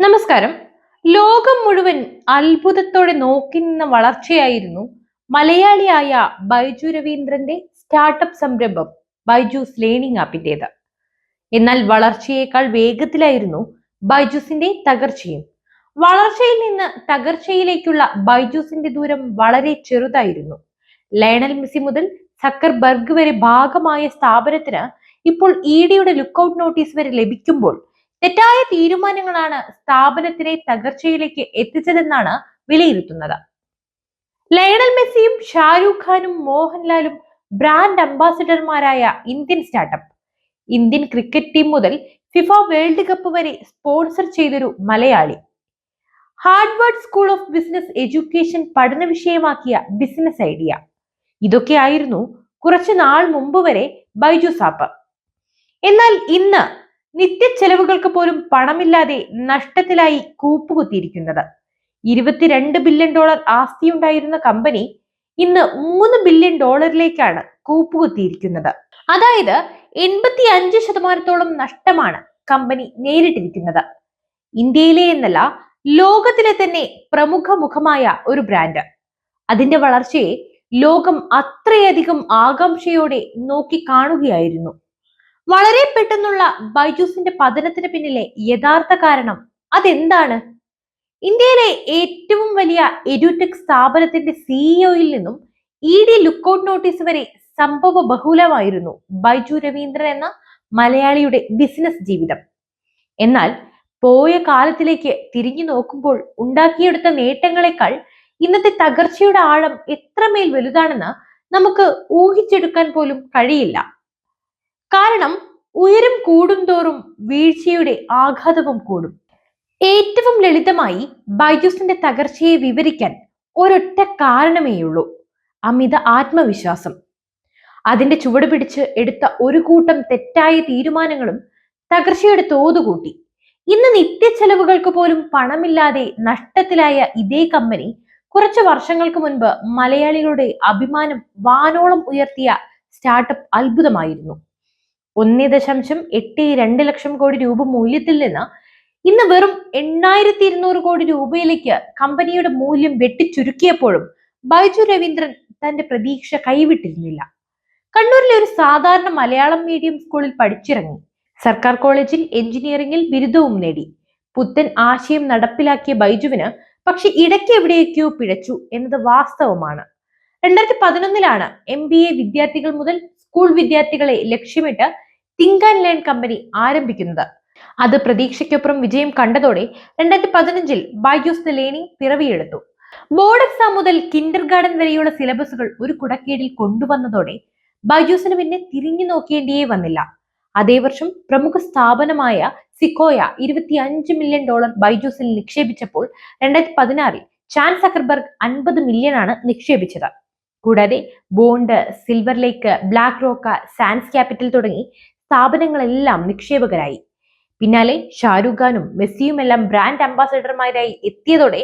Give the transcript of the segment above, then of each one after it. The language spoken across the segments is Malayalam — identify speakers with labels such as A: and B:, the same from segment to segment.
A: നമസ്കാരം. ലോകം മുഴുവൻ അത്ഭുതത്തോടെ നോക്കി നിന്ന വളർച്ചയായിരുന്നു മലയാളിയായ ബൈജു രവീന്ദ്രന്റെ സ്റ്റാർട്ടപ്പ് സംരംഭം ബൈജൂസ് ലേണിംഗ് ആപ്പിന്റേത്. എന്നാൽ വളർച്ചയേക്കാൾ വേഗത്തിലായിരുന്നു ബൈജൂസിന്റെ തകർച്ചയും. വളർച്ചയിൽ നിന്ന് തകർച്ചയിലേക്കുള്ള ബൈജൂസിന്റെ ദൂരം വളരെ ചെറുതായിരുന്നു. ലയണൽ മെസ്സി മുതൽ സക്കർബർഗ് വരെ ഭാഗമായ സ്ഥാപനത്തിന് ഇപ്പോൾ ഇ ഡിയുടെ ലുക്കൌട്ട് നോട്ടീസ് വരെ ലഭിക്കുമ്പോൾ തെറ്റായ തീരുമാനങ്ങളാണ് സ്ഥാപനത്തിനെ തകർച്ചയിലേക്ക് എത്തിച്ചതെന്നാണ് വിലയിരുത്തുന്നത്. ലയണൽ മെസ്സിയും ഷാരൂഖ് ഖാനും മോഹൻലാലും brand അംബാസിഡർമാരായ Indian startup Indian cricket team മുതൽ ഫിഫ വേൾഡ് കപ്പ് വരെ സ്പോൺസർ ചെയ്തൊരു Malayali. Harvard school of business education പഠന വിഷയമാക്കിയ ബിസിനസ് ഐഡിയ ഇതൊക്കെയായിരുന്നു കുറച്ചു നാൾ മുമ്പ് വരെ ബൈജു സാപ്പ്. എന്നാൽ ഇന്ന് നിത്യ ചെലവുകൾക്ക് പോലും പണമില്ലാതെ നഷ്ടത്തിലായി കൂപ്പുകുത്തിയിരിക്കുന്നത്. ഇരുപത്തിരണ്ട് ബില്യൺ ഡോളർ ആസ്തിയുണ്ടായിരുന്ന കമ്പനി ഇന്ന് മൂന്ന് ബില്യൺ ഡോളറിലേക്കാണ് കൂപ്പുകുത്തിയിരിക്കുന്നത്. അതായത് എൺപത്തി അഞ്ച് ശതമാനത്തോളം നഷ്ടമാണ് കമ്പനി നേരിട്ടിരിക്കുന്നത്. ഇന്ത്യയിലെ എന്നല്ല ലോകത്തിലെ തന്നെ പ്രമുഖ മുഖമായ ഒരു ബ്രാൻഡ് അതിന്റെ വളർച്ചയെ ലോകം അത്രയധികം ആകാംക്ഷയോടെ നോക്കി കാണുകയായിരുന്നു. വളരെ പെട്ടെന്നുള്ള ബൈജൂസിന്റെ പതനത്തിന് പിന്നിലെ യഥാർത്ഥ കാരണം അതെന്താണ്? ഇന്ത്യയിലെ ഏറ്റവും വലിയ എഡ്യൂടെക് സ്ഥാപനത്തിന്റെ സിഇഒയിൽ നിന്നും ഇ ഡി ലുക്കൌട്ട് നോട്ടീസ് വരെ സംഭവ ബഹുലമായിരുന്നു ബൈജു രവീന്ദ്രൻ എന്ന മലയാളിയുടെ ബിസിനസ് ജീവിതം. എന്നാൽ പോയ കാലത്തിലേക്ക് തിരിഞ്ഞു നോക്കുമ്പോൾ ഉണ്ടാക്കിയെടുത്ത നേട്ടങ്ങളെക്കാൾ ഇന്നത്തെ തകർച്ചയുടെ ആഴം എത്രമേൽ വലുതാണെന്ന് നമുക്ക് ഊഹിച്ചെടുക്കാൻ പോലും കഴിയില്ല. കാരണം ഉയരം കൂടുംതോറും വീഴ്ചയുടെ ആഘാതവും കൂടും. ഏറ്റവും ലളിതമായി ബൈജൂസിന്റെ തകർച്ചയെ വിവരിക്കാൻ ഒരൊറ്റ കാരണമേയുള്ളൂ അമിത ആത്മവിശ്വാസം. അതിന്റെ ചുവട് പിടിച്ച് എടുത്ത ഒരു കൂട്ടം തെറ്റായ തീരുമാനങ്ങളും തകർച്ചയുടെ തോത് കൂട്ടി ഇന്ന് നിത്യ ചെലവുകൾക്ക് പോലും പണമില്ലാതെ നഷ്ടത്തിലായ ഇതേ കമ്പനി കുറച്ച് വർഷങ്ങൾക്ക് മുൻപ് മലയാളികളുടെ അഭിമാനം വാനോളം ഉയർത്തിയ സ്റ്റാർട്ടപ്പ് അത്ഭുതമായിരുന്നു. ഒന്നേ ദശാംശം എട്ട് രണ്ട് ലക്ഷം കോടി രൂപ മൂല്യത്തിൽ നിന്ന് ഇന്ന് വെറും എണ്ണായിരത്തി ഇരുന്നൂറ് കോടി രൂപയിലേക്ക് കമ്പനിയുടെ മൂല്യം വെട്ടിച്ചുരുക്കിയപ്പോഴും ബൈജു രവീന്ദ്രൻ തന്റെ പ്രതീക്ഷ കൈവിട്ടിരുന്നില്ല. കണ്ണൂരിലെ ഒരു സാധാരണ മലയാളം മീഡിയം സ്കൂളിൽ പഠിച്ചിറങ്ങി. സർക്കാർ കോളേജിൽ എഞ്ചിനീയറിംഗിൽ ബിരുദവും നേടി. പുത്തൻ ആശയം നടപ്പിലാക്കിയ ബൈജുവിന് പക്ഷെ ഇടയ്ക്ക് എവിടെയൊക്കെയോ പിഴച്ചു എന്നത് വാസ്തവമാണ്. രണ്ടായിരത്തി പതിനൊന്നിലാണ് എം ബി എ വിദ്യാർത്ഥികൾ മുതൽ സ്കൂൾ വിദ്യാർത്ഥികളെ ലക്ഷ്യമിട്ട് തിങ്ക് ആൻഡ് ലേൺ കമ്പനി ആരംഭിക്കുന്നത്. അത് പ്രതീക്ഷയ്ക്കൊപ്പം വിജയം കണ്ടതോടെ രണ്ടായിരത്തി പതിനഞ്ചിൽ ബൈജൂസ് ദ ലേണിംഗ് പിറവിയെടുത്തു. ബോർഡ് എക്സാം മുതൽ കിൻഡർ ഗാർഡൻ വരെയുള്ള സിലബസുകൾ ഒരു കുടക്കീഴിൽ കൊണ്ടുവന്നതോടെ ബൈജൂസിന് പിന്നെ തിരിഞ്ഞു നോക്കേണ്ടിയേ വന്നില്ല. അതേ വർഷം പ്രമുഖ സ്ഥാപനമായ സിക്കോയ ഇരുപത്തി അഞ്ച് മില്യൺ ഡോളർ ബൈജൂസിൽ നിക്ഷേപിച്ചപ്പോൾ രണ്ടായിരത്തി പതിനാറിൽ ചാൻ സക്കർബർഗ് അൻപത് മില്യൺ ആണ് നിക്ഷേപിച്ചത്. കൂടാതെ Bond Silver Lake BlackRock Sands capital തുടങ്ങി സ്ഥാപനങ്ങളെല്ലാം നിക്ഷേപകരായി. പിന്നാലെ ഷാരൂഖ് ഖാനും മെസ്സിയുമെല്ലാം ബ്രാൻഡ് അംബാസഡർമാരായി എത്തിയതോടെ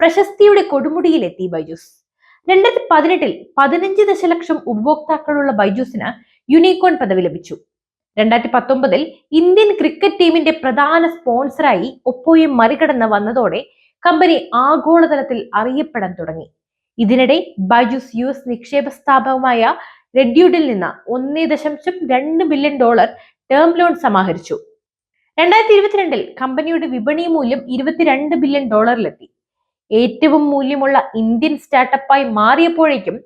A: പ്രശസ്തിയുടെ കൊടുമുടിയിലെത്തി ബൈജൂസ്. രണ്ടായിരത്തി പതിനെട്ടിൽ പതിനഞ്ച് ദശലക്ഷം ഉപഭോക്താക്കളുള്ള ബൈജൂസിന് യുണീക്കോൺ പദവി ലഭിച്ചു. രണ്ടായിരത്തി പത്തൊമ്പതിൽ ഇന്ത്യൻ ക്രിക്കറ്റ് ടീമിന്റെ പ്രധാന സ്പോൺസറായി ഒപ്പോയെ മറികടന്ന് വന്നതോടെ കമ്പനി ആഗോളതലത്തിൽ അറിയപ്പെടാൻ തുടങ്ങി. ഇതിനിടെ ബൈജൂസ് യു എസ് നിക്ഷേപ സ്ഥാപകമായ റെഡ്യൂഡിൽ നിന്ന് ഒന്നേ ദശാംശം രണ്ട് ബില്യൺ ഡോളർ ടേം ലോൺ സമാഹരിച്ചു. രണ്ടായിരത്തി ഇരുപത്തിരണ്ടിൽ കമ്പനിയുടെ വിപണി മൂല്യം ഇരുപത്തിരണ്ട് ബില്യൺ ഡോളറിലെത്തി ഏറ്റവും മൂല്യമുള്ള ഇന്ത്യൻ സ്റ്റാർട്ടപ്പായി മാറിയപ്പോഴേക്കും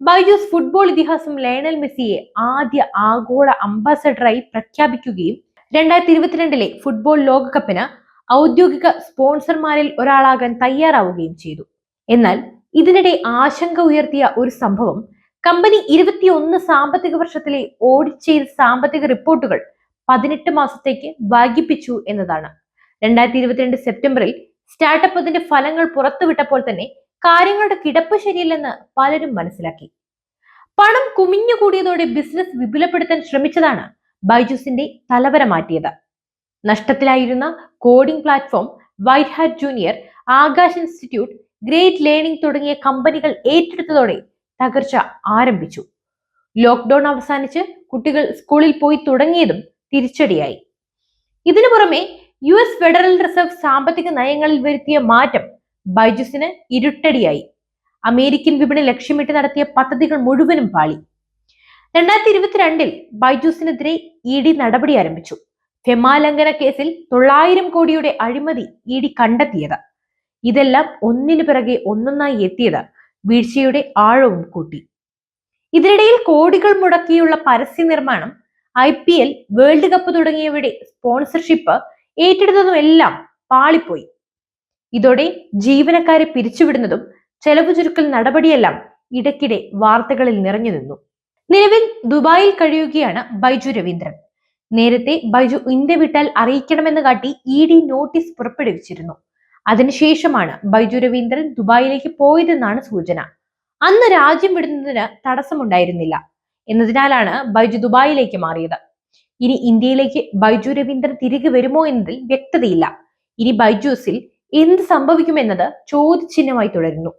A: ബൈജൂസ് ഫുട്ബോൾ ഇതിഹാസം ലയണൽ മെസ്സിയെ ആദ്യ ആഗോള അംബാസഡറായി പ്രഖ്യാപിക്കുകയും രണ്ടായിരത്തി ഇരുപത്തിരണ്ടിലെ ഫുട്ബോൾ ലോകകപ്പിന് ഔദ്യോഗിക സ്പോൺസർമാരിൽ ഒരാളാകാൻ തയ്യാറാവുകയും ചെയ്തു. എന്നാൽ ഇതിനിടെ ആശങ്ക ഉയർത്തിയ ഒരു സംഭവം. കമ്പനി ഇരുപത്തിയൊന്ന് സാമ്പത്തിക വർഷത്തിലെ ഓഡിറ്റ് ചെയ്ത സാമ്പത്തിക റിപ്പോർട്ടുകൾ പതിനെട്ട് മാസത്തേക്ക് വൈകിപ്പിച്ചു എന്നതാണ്. രണ്ടായിരത്തി ഇരുപത്തിരണ്ട് സെപ്റ്റംബറിൽ സ്റ്റാർട്ടപ്പ് അതിന്റെ ഫലങ്ങൾ പുറത്തുവിട്ടപ്പോൾ തന്നെ കാര്യങ്ങളുടെ കിടപ്പ് ശരിയല്ലെന്ന് പലരും മനസ്സിലാക്കി. പണം കുമിഞ്ഞുകൂടിയതോടെ ബിസിനസ് വിപുലപ്പെടുത്താൻ ശ്രമിച്ചതാണ് ബൈജൂസിന്റെ തലവര മാറ്റിയത്. നഷ്ടത്തിലായിരുന്ന coding platform White Hat Junior Aakash institute Great Learning തുടങ്ങിയ കമ്പനികൾ ഏറ്റെടുത്തതോടെ തകർച്ച ആരംഭിച്ചു. ലോക്ക്ഡൌൺ അവസാനിച്ച് കുട്ടികൾ സ്കൂളിൽ പോയി തുടങ്ങിയതും തിരിച്ചടിയായി. ഇതിനു പുറമെ യു എസ് ഫെഡറൽ റിസർവ് സാമ്പത്തിക നയങ്ങളിൽ വരുത്തിയ മാറ്റം ബൈജുസിന് ഇരുട്ടടിയായി. അമേരിക്കൻ വിപണി ലക്ഷ്യമിട്ട് നടത്തിയ പദ്ധതികൾ മുഴുവനും പാളി. രണ്ടായിരത്തി ഇരുപത്തിരണ്ടിൽ ബൈജൂസിനെതിരെ ഇ ഡി നടപടി ആരംഭിച്ചു. ഫെമാ ലംഘന കേസിൽ തൊള്ളായിരം കോടിയുടെ അഴിമതി ഇ ഡി കണ്ടെത്തിയത്. ഇതെല്ലാം ഒന്നിനു പിറകെ ഒന്നൊന്നായി എത്തിയത് വീഴ്ചയുടെ ആഴവും കൂട്ടി. ഇതിനിടയിൽ കോടികൾ മുടക്കിയുള്ള പരസ്യ നിർമ്മാണം I P L world cup തുടങ്ങിയവയുടെ സ്പോൺസർഷിപ്പ് ഏറ്റെടുത്തതുമെല്ലാം പാളിപ്പോയി. ഇതോടെ ജീവനക്കാരെ പിരിച്ചുവിടുന്നതും ചെലവ് ചുരുക്കൽ നടപടിയെല്ലാം ഇടയ്ക്കിടെ വാർത്തകളിൽ നിറഞ്ഞു നിന്നു. നിലവിൽ ദുബായിൽ കഴിയുകയാണ് ബൈജു രവീന്ദ്രൻ. നേരത്തെ ബൈജു ഇന്ത്യ വിട്ടാൽ അറിയിക്കണമെന്ന് കാട്ടി ഇ ഡി നോട്ടീസ് പുറപ്പെടുവിച്ചിരുന്നു. അതിനുശേഷമാണ് ബൈജു രവീന്ദ്രൻ ദുബായിലേക്ക് പോയതെന്നാണ് സൂചന. അന്ന് രാജ്യം വിടുന്നതിന് തടസ്സമുണ്ടായിരുന്നില്ല എന്നതിനാലാണ് ബൈജു ദുബായിലേക്ക് മാറിയത്. ഇനി ഇന്ത്യയിലേക്ക് ബൈജു രവീന്ദ്രൻ തിരികെ വരുമോ എന്നതിൽ വ്യക്തതയില്ല. ഇനി ബൈജൂസിൽ എന്ത് സംഭവിക്കുമെന്നത് ചോദ്യചിഹ്നമായി തുടരുന്നു.